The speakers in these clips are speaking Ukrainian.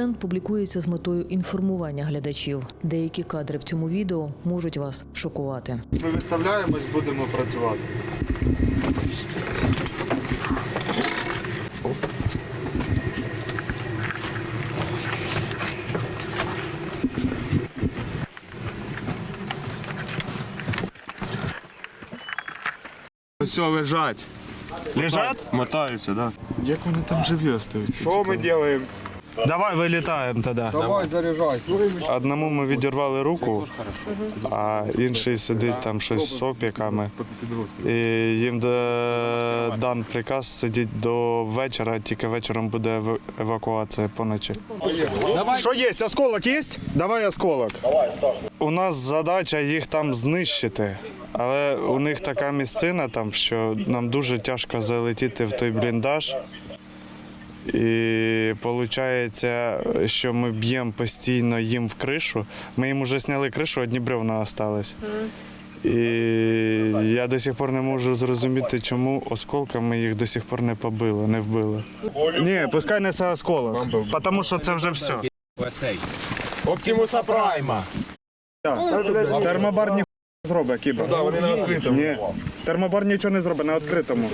контент публікується з метою інформування глядачів. Деякі кадри в цьому відео можуть вас шокувати. Ми виставляємось, будемо працювати. Все, лежать. Лежать? Мотаються, да. Як вони там живі остаються? Що ми робимо? Давай вилітаємо тоді. Давай, заряджай. Одному ми відірвали руку, а інший сидить там щось з опіками. І їм да- дан приказ сидіти до вечора, тільки вечором буде ев- евакуація поночі. Що є? Осколок є? Давай осколок. У нас задача їх там знищити. Але у них така місцина там, що нам дуже тяжко залетіти в той бліндаж. І виходить, що ми б'ємо постійно їм в кришу. Ми їм вже зняли кришу, одні бревна остались. І я до сих пор не можу зрозуміти, чому осколками їх до сих пор не побило, не вбило. Ні, пускай несе осколок, тому що це вже все. Оптимуса Прайма. Термобар ні зробить, кібер. Ні, термобар нічого не зробить на відкритому.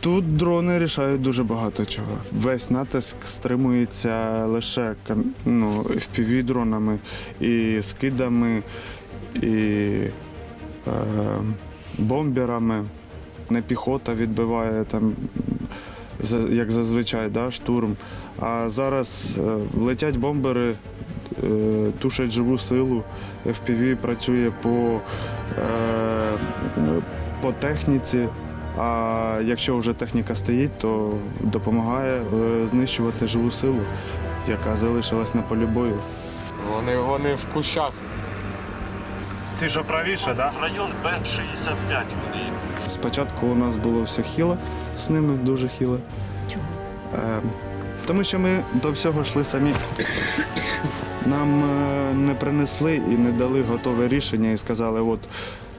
Тут дрони рішають дуже багато чого. Весь натиск стримується лише ну, fpv дронами і скидами, і е, бомберами. Не піхота відбиває там, як зазвичай, да, штурм. А зараз е, летять бомбери, е, тушать живу силу. FPV працює по, е, по техніці. А якщо вже техніка стоїть, то допомагає е, знищувати живу силу, яка залишилась на полі бою. Вони, вони в кущах. Ці що правіше, так? Район Б-65 вони. Спочатку у нас було все хіло з ними, дуже хіло. Чому? Е, тому що ми до всього йшли самі. Нам е, не принесли і не дали готове рішення і сказали, от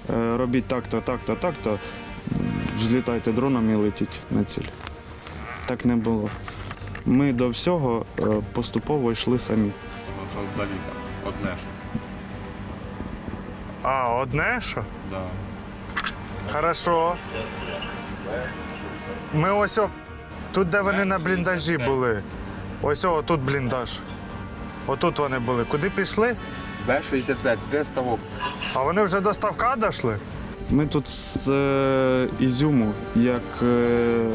е, робіть так-то, так-то, так-то, взлітайте дроном і летіть на ціль. Так не було. Ми до всього е, поступово йшли самі. Що вдалі там, одне ж. А, одне що? Да. Хорошо. Ми ось о, тут, де вони на бліндажі були. Ось о, тут бліндаж. Отут вони були. Куди пішли? Б-65, де ставок? А вони вже до ставка дійшли? Ми тут з е, Ізюму, як е,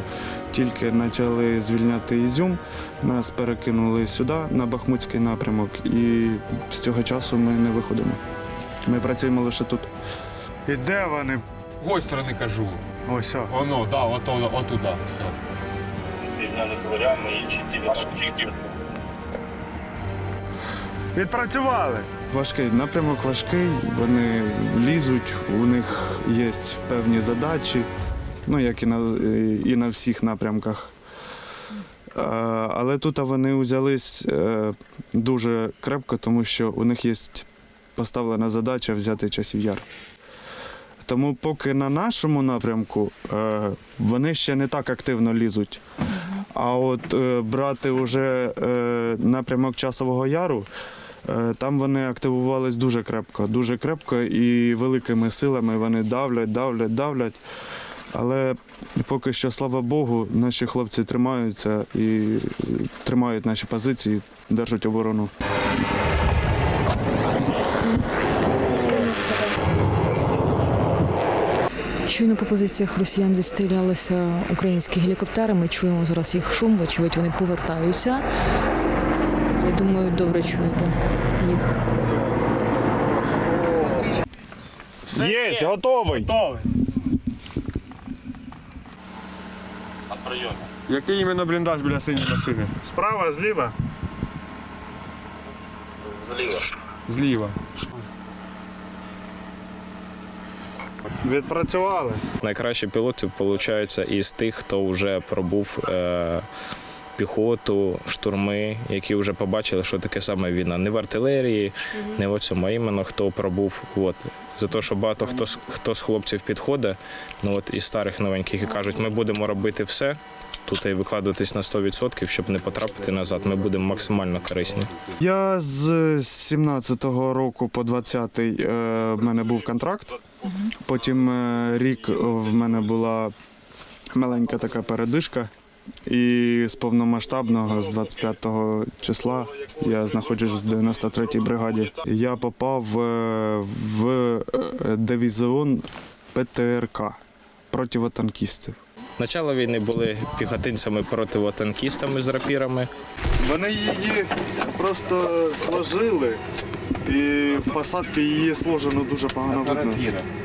тільки почали звільняти Ізюм, нас перекинули сюди, на Бахмутський напрямок, і з цього часу ми не виходимо. Ми працюємо лише тут. І де вони? Якої сторони кажу. Ось. о. Воно, да, ото, отуда. Все. Вільняли дворями, інші цілі. Відпрацювали. Важкий напрямок важкий, вони лізуть, у них є певні задачі, ну як і на, і на всіх напрямках. Але тут вони взялись е, дуже крепко, тому що у них є поставлена задача взяти часів яр. Тому поки на нашому напрямку е, вони ще не так активно лізуть. А от е, брати вже напрямок часового яру, там вони активувались дуже крепко, дуже крепко і великими силами вони давлять, давлять, давлять. Але поки що, слава Богу, наші хлопці тримаються і е, тримають наші позиції, держать оборону. Щойно по позиціях росіян відстрілялися українські гелікоптери. Ми чуємо зараз їх шум, вочевидь, вони повертаються. Думаю, добре чуєте їх. Є, готовий! На прийомі. Який іменно бліндаж біля синьої машини? Справа, зліва. Зліва. Зліва. Відпрацювали. Найкращі пілоти получаються із тих, хто вже пробув е, піхоту, штурми, які вже побачили, що таке саме війна. Не в артилерії, не в цьому, а іменно хто пробув от, За те, що багато хто, з- хто з хлопців підходить, ну от із старих новеньких і кажуть, ми будемо робити все. Тут і викладатись на 100%, щоб не потрапити назад. Ми будемо максимально корисні. Я з 17-го року по 20-й е, в мене був контракт. Потім е, рік в мене була маленька така передишка. І з повномасштабного, з 25-го числа, я знаходжусь в 93-й бригаді. Я попав е, в е, дивізіон ПТРК противотанкістів. Начало війни були піхотинцями противотанкістами з рапірами. Вони її просто сложили, і в посадці її сложено дуже погано видно.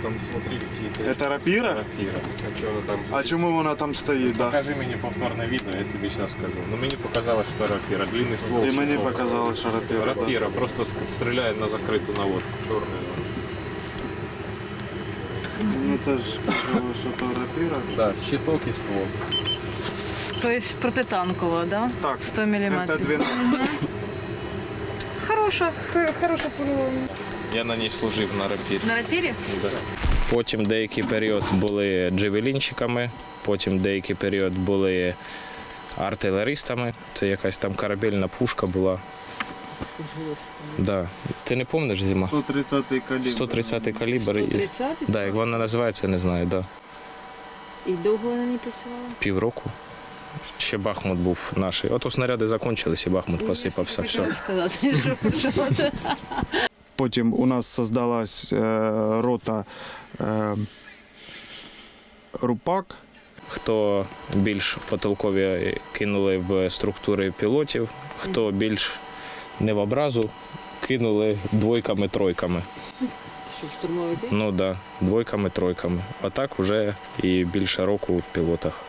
Там смотри, які Це рапіра? рапіра. А чого там А чому вона там стоїть? Да? Покажи мені повторне відео, я тобі зараз скажу. Ну мені показалось, що рапіра, длинний ствол. І мені широко. показали, що рапіра. Да. Рапіра просто с- стріляє на закриту наводку. Чорний. Мені теж казали, що то рапіра. Да, щиток і ствол. Тобто протитанкова, да? Так, 100 мм. МТ-12. Хороша, хороша. Я на ній служив на рапірі. На рапірі? Потім деякий період були джевелінчиками, потім деякий період були артилеристами. Це якась там корабельна пушка була. Да. Ти не пам'ятаєш зима? 130-й калібр. 130 калібр. і- 130 Да, як вона називається, не знаю, да. І довго ви на ній працювали? Півроку. Ще Бахмут був наш. Ото снаряди закінчились і Бахмут посипався. Все. сказати, що почувати. Потім у нас создалась е, рота е, Рупак. Хто більш потолкові кинули в структури пілотів, хто більш не в образу, кинули двойками-тройками. Ну так, да, двойками-тройками. А так вже і більше року в пілотах.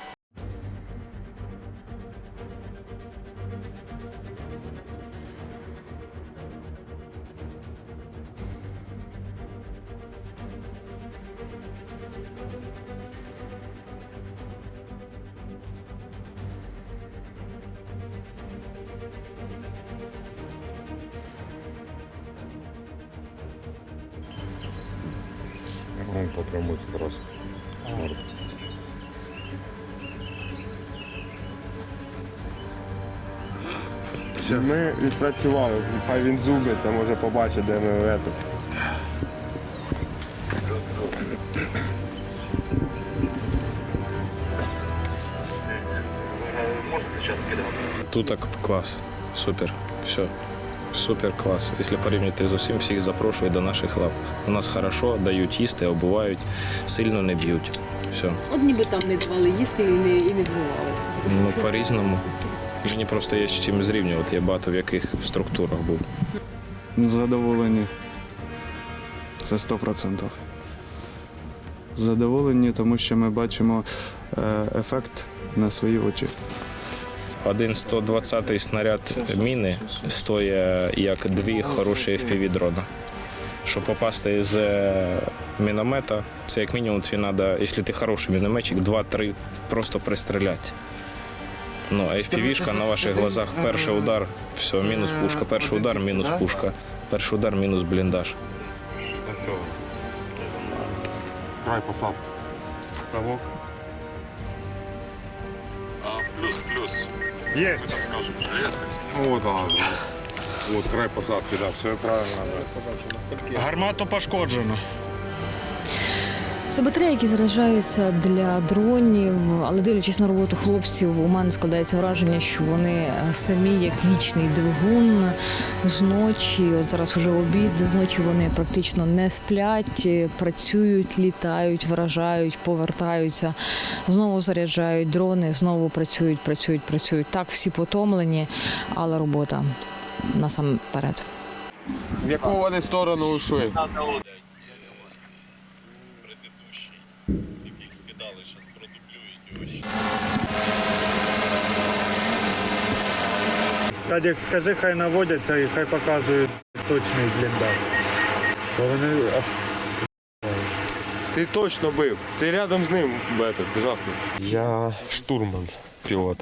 Ми відпрацювали. Хай він зубиться, може побачить, де ми в ету. Можете зараз скидати. Тут так клас. Супер. Все. Супер клас. Якщо порівняти з усім, всіх запрошую до наших лав. У нас хорошо, дають їсти, обувають, сильно не б'ють. Все. От ніби там не давали їсти і не, і не взували. Ну, по-різному. Мені просто є з чим зрівнювати. Я багато в яких структурах був. Задоволені. Це 100%. Задоволені, тому що ми бачимо е, ефект на свої очі. Один 120-й снаряд міни стоїть як дві хороші fpv дрона. Щоб попасти з е, міномета, це як мінімум тобі треба, якщо ти хороший мінометчик, 2-3 просто пристріляти. Ну, а FPV-шка на ваших глазах перший удар, все, мінус пушка, перший удар, мінус пушка, перший удар, мінус бліндаж. Все. Край посадки. Ставок. Єсть. Вот она. Вот край посадки, да, все правильно. Гармату пошкоджено. Це батареї, які заряджаються для дронів, але дивлячись на роботу хлопців, у мене складається враження, що вони е, самі як вічний двигун зночі. От зараз уже обід, зночі вони практично не сплять, е, працюють, літають, вражають, повертаються, знову заряджають дрони, знову працюють, працюють, працюють. Так всі потомлені, але робота насамперед. В яку вони сторону йшли? Кадик, скажи, хай наводяться і хай показывают точний бліндаж. Бо вони... Точно был, ты рядом с ним бета, ти жахнув. Я штурман, пилот.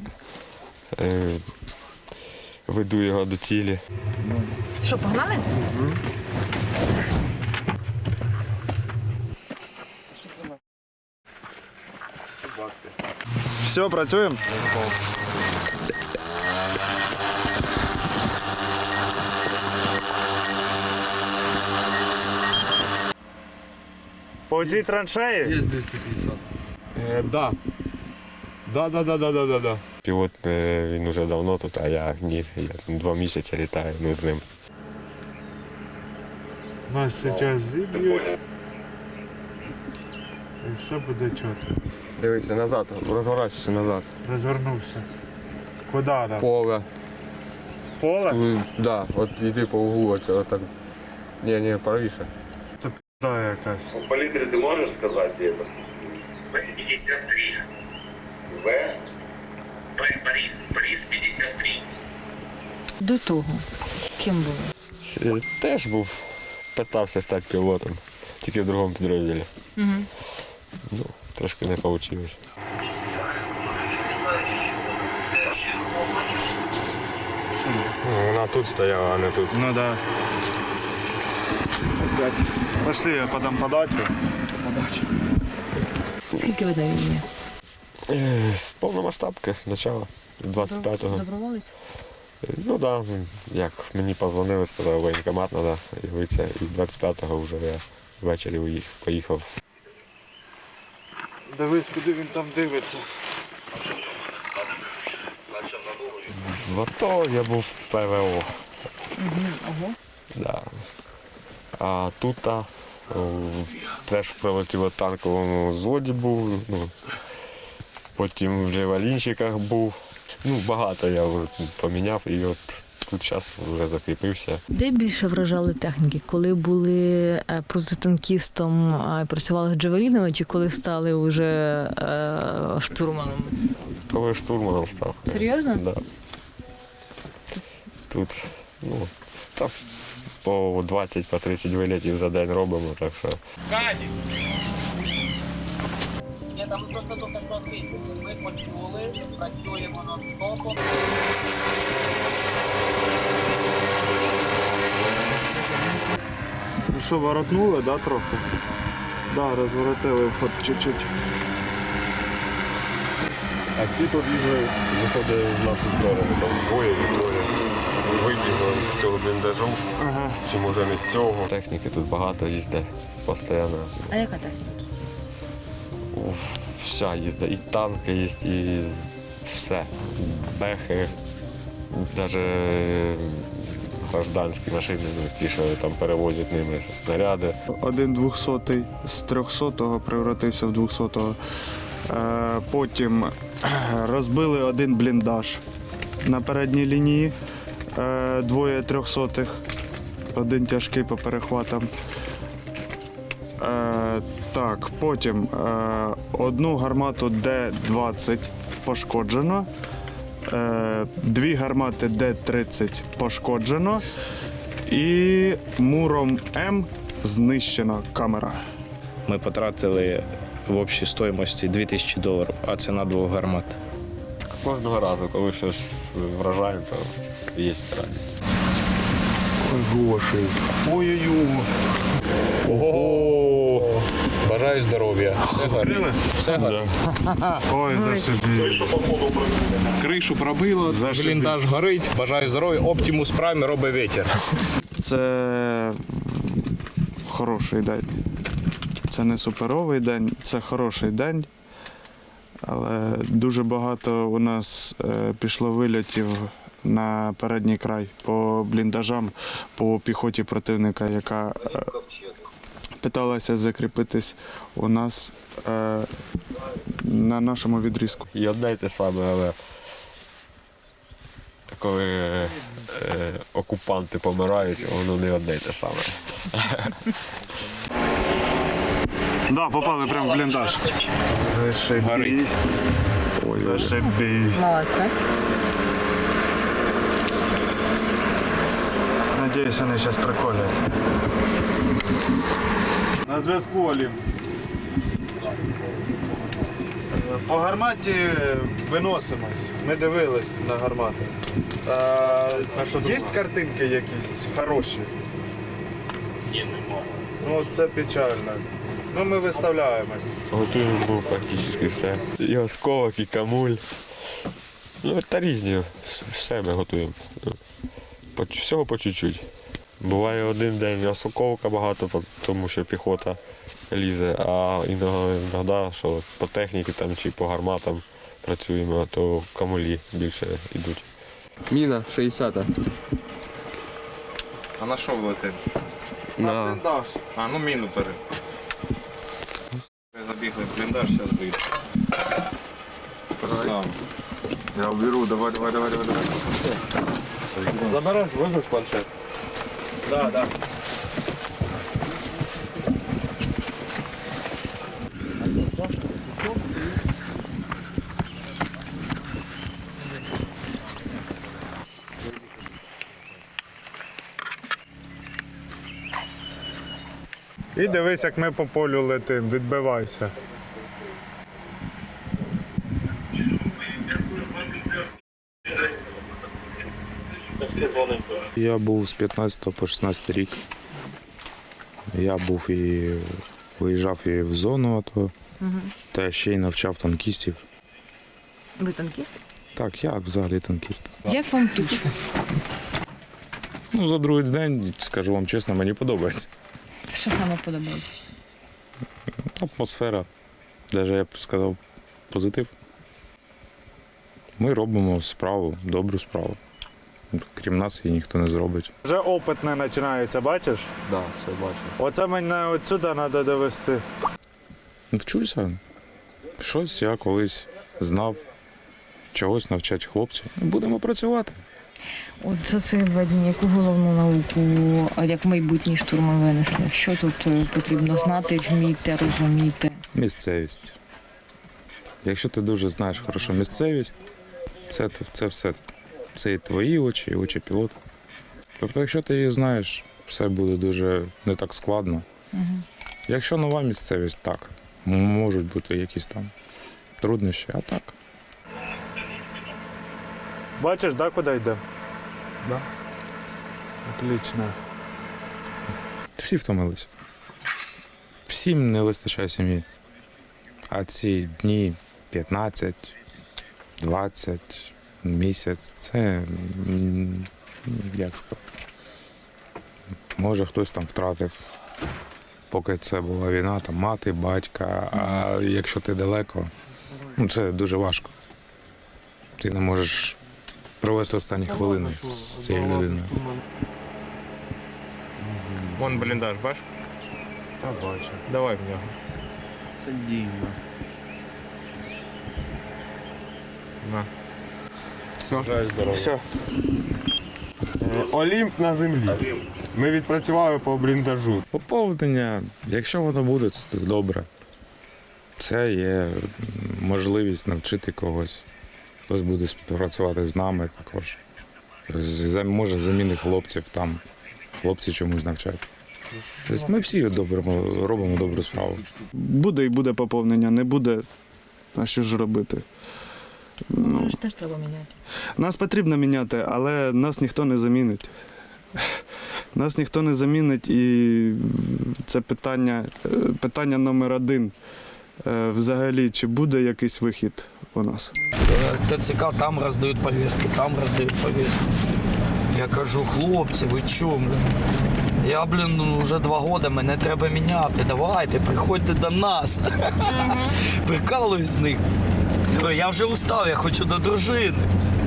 Е, Веду його до цілі. Що, погнали? Все, працюємо? По цій траншеї? Е, да. Да, да, да, да, да, да, да. Пілот е, він уже давно тут, а я ні. Я там два місяці літаю ну, з ним. Нас зараз зіб'ють. І все буде чітко. Дивися назад, розворачуйся назад. Розвернувся. Куди там? Поле. Поле? Тут, да, от йди по углу, оце, отак. Ні, ні, правіше. Да, якась. По литры ты можешь сказать где это? В-53. В? Б- Борис, Борис 53. До того. Ким були? Е, Теж був, питався стати пілотом, тільки в другому підрозділі. Угу. Ну, трошки не вийшло. Ну, вона тут стояла, а не тут. Ну да. Пошли, я подам подачу. Скільки ви війні? Е, З повномасштабки, спочатку, 25-го. Доброволець? Ну так, да, як мені позвонили, сказали, воєнкомат треба явитися, і 25-го вже я ввечері поїхав. Дивись, куди він там дивиться. В АТО я був в ПВО. Ого. Да. А тут а, теж прилетів в танковому зводі був. Ну, потім вже в Алінчиках був. Ну, багато я поміняв і от тут зараз вже закріпився. Де більше вражали техніки? Коли були е, протитанкістом а працювали з джавелінами, чи коли стали вже е, штурманом? Коли штурманом став. Серйозно? Да. Тут, ну, та по 20 по 30 вилітів за день робимо, так що. Я там просто тільки що відповідь. Ми почули, працюємо над стопом. Ну що, воротнули, да, трохи? Да, розворотили вход чуть-чуть. А ці побігли, виходить в нашу сторону, там двоє вікторія. Вибігли з цього бліндажу, Ага. чи може не з цього. Техніки тут багато їздить постійно. А яка техніка? Уф, Вся їздить. І танки є, і все. Бехи, навіть гражданські машини, ну, ті, що там перевозять ними снаряди. Один двохсотий з трьохсотого превратився в двохсотого. Е, Потім е, розбили один бліндаж на передній лінії, двоє трьохсотих, один тяжкий по перехватам. Е, Так, потім е, одну гармату Д-20 пошкоджено, е, дві гармати Д-30 пошкоджено. І муром М знищена камера. Ми потратили в общій стоїмості 2000 доларів, а ціна двох гармат. Кожного разу, коли щось вражаємо, то є радість. Ого! Бажаю здоров'я. Все гарно. Все гарно. Ой, зашибі. Кришу пробило, Зашибіть. бліндаж горить. Бажаю здоров'я. Оптимус Прайм робить вітер. Це хороший день. Це не суперовий день, це хороший день. Але дуже багато у нас е, пішло вильотів на передній край по бліндажам, по піхоті противника, яка е, питалася закріпитись у нас е, на нашому відрізку. І одне саме, але коли окупанти помирають, воно не одне й те саме. Да, попали прямо в бліндаж. Зашибісь. Ой, зашибісь. Молодце. Надіюсь, вони зараз приколяться. На зв'язку Олім. По гарматі виносимось. Ми дивились на гармати. Є картинки якісь хороші? Ні, нема. Ну це печально. Ну ми виставляємось. Готуємо був практично все. І осколок, і камуль. Ну, та різні. Все ми готуємо. Всього по чуть-чуть. Буває один день осколка багато, тому що піхота лізе, а іноді, що по техніці там, чи по гарматам працюємо, то камулі більше йдуть. Міна 60. А на що влетить? На Бліндаж. А, ну міну бери. Забігли в бліндаж, зараз вийде. Сам. Я уберу, давай, давай, давай, давай, давай. Забереш, візьмеш планшет. Да, да. І дивись, як ми по полю летим, відбивайся. Я був з 15 по 16 рік. Я був і виїжджав і в зону АТО, та ще й навчав танкістів. Ви танкіст? Так, я взагалі танкіст. Як вам тут? Ну, за другий день, скажу вам чесно, мені подобається. Що саме подобається? Атмосфера, навіть я б сказав, позитив. Ми робимо справу, добру справу. Крім нас її ніхто не зробить. Вже опит не починається, бачиш? Да, все бачу. Оце мене отсюди треба довести. Вчуся. Щось я колись знав, чогось навчать хлопців. Будемо працювати. От за цих два дні яку головну науку, як майбутній штурми винесли? Що тут е, потрібно знати, вміти, розуміти? Місцевість. Якщо ти дуже знаєш хорошо місцевість, це, це все. Це і твої очі, і очі пілота. Тобто, якщо ти її знаєш, все буде дуже не так складно. Якщо нова місцевість, так. Можуть бути якісь там труднощі, а так. Бачиш, да, куди йде? Да. Отлично. Всі втомилися. Всім не вистачає сім'ї. А ці дні 15, 20, місяць це як сказати. Може хтось там втратив, поки це була війна, там мати, батька, а якщо ти далеко, ну це дуже важко. Ти не можеш провести останні хвилини з цією людиною. Вон бліндаж, бачиш? Та бачу. Давай в нього. На. Все. Олімп на землі. Ми відпрацювали по бліндажу. Поповнення, якщо воно буде, то добре. Це є можливість навчити когось. Хтось буде співпрацювати з нами також. Може заміни хлопців там. Хлопці чомусь навчають. Тобто ми всі добримо, робимо добру справу. Буде і буде поповнення, не буде. А що ж робити? Ну, теж треба міняти. Нас потрібно міняти, але нас ніхто не замінить. Нас ніхто не замінить, і це питання, питання номер один. Е, Взагалі, чи буде якийсь вихід у нас? ТЦК там роздають повістки, там роздають повістки. Я кажу, хлопці, ви чому? Я, блін, ну, вже два роки, мене треба міняти. Давайте, приходьте до нас. Прикалуюсь з них. Я вже устав, я хочу до дружини.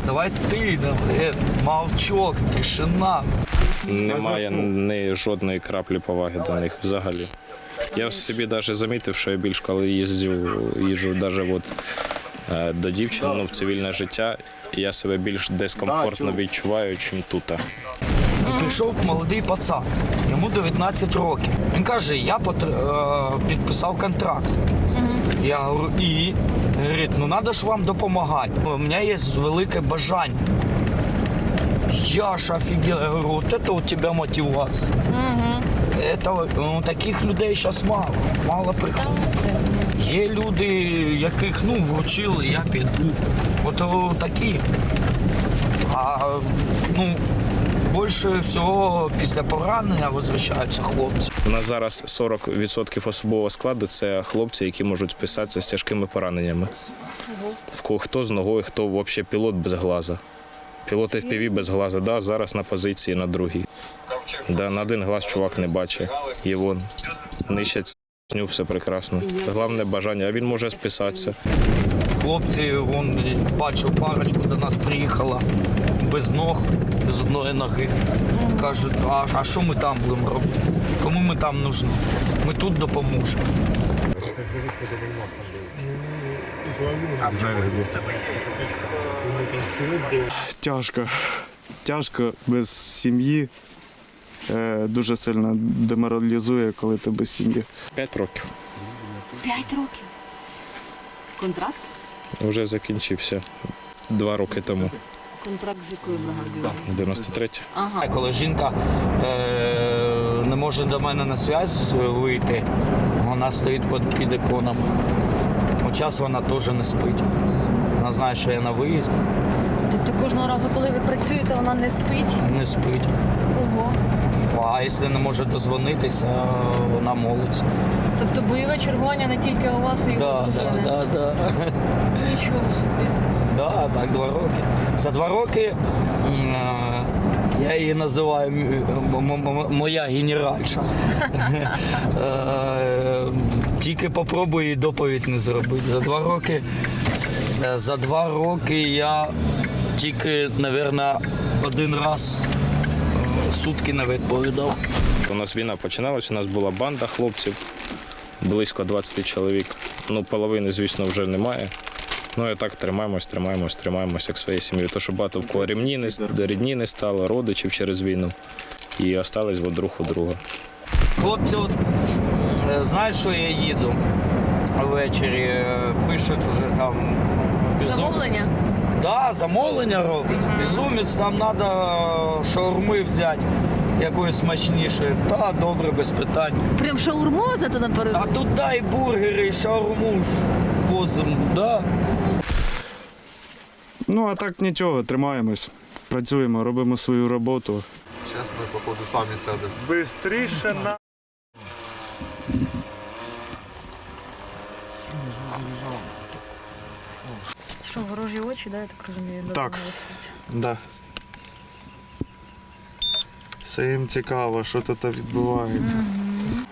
Давай ти, давай. мовчок, тишина. Немає ні жодної краплі поваги до них взагалі. Я собі навіть замітив, що я більш коли їздив, їжджу навіть от, до дівчини ну, в цивільне життя, я себе більш дискомфортно відчуваю, чим тут. Прийшов молодий пацан, йому 19 років. Він каже, я потр- е, підписав контракт. Я говорю, і говорить, ну треба ж вам допомагати. У мене є велике бажання. Я ж офігел, я говорю, вот это у тебя мотивація. Это, ну, таких людей зараз мало, мало приходить. Є люди, яких ну, вручили, я піду. От такі. А ну, більше всього після поранення возвращаються хлопці. У нас зараз 40% особового складу це хлопці, які можуть списатися з тяжкими пораненнями. В хто з ногою, хто взагалі пілот без глаза. Пілот FPV без глаза, да, зараз на позиції на другій. Да, на один глаз чувак не бачить. І вон нищать ню, все прекрасно. Головне бажання, а він може списатися. Хлопці, вон бачив парочку до нас приїхала без ног, без одної ноги. Кажуть, а, а що ми там будемо робити? Кому ми там нужні? Ми тут допоможемо. Тяжко. Тяжко без сім'ї. Е, Дуже сильно деморалізує, коли ти без сім'ї. П'ять років. П'ять років. Контракт? Вже закінчився два роки тому. Контракт з якою бригадою? 93 Ага. Коли жінка е, не може до мене на зв'язь вийти, вона стоїть під. У час вона теж не спить. Вона знає, що я на виїзд, Тобто кожного разу, коли ви працюєте, вона не спить? не спить. А якщо не може дозвонитися, вона молиться. Тобто бойове чергування не тільки у вас, і у Да, дружини? да, да, да. Нічого собі. Да, так, два роки. За два роки е, я її називаю моя генеральша. Е, Тільки попробую їй доповідь не зробити. За два роки, е, за два роки я тільки, мабуть, один раз сутки не відповідав. У нас війна починалась, у нас була банда хлопців, близько 20 чоловік. Ну, половини, звісно, вже немає. Ну і так тримаємось, тримаємось, тримаємось як своєю сім'єю. То, що багато в кого рівні не, рідні не стало, родичів через війну. І остались от друг у друга. Хлопці, от, е, знають, що я їду ввечері, е, пишуть уже там. Замовлення? Да, замовлення роблять. Безумець, нам треба шаурми взяти якоїсь смачнішої. Та добре, без питань. Прям шаурму це наперед? А тут дай бургери, і шаурму возимо, да. Ну а так нічого, тримаємось, працюємо, робимо свою роботу. Зараз ми, походу, самі сядемо. Бистріше на. Що, ворожі очі, да, я так розумію? Так. Да. Все їм цікаво, що тут відбувається. Мгм.